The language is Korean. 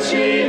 Jesus.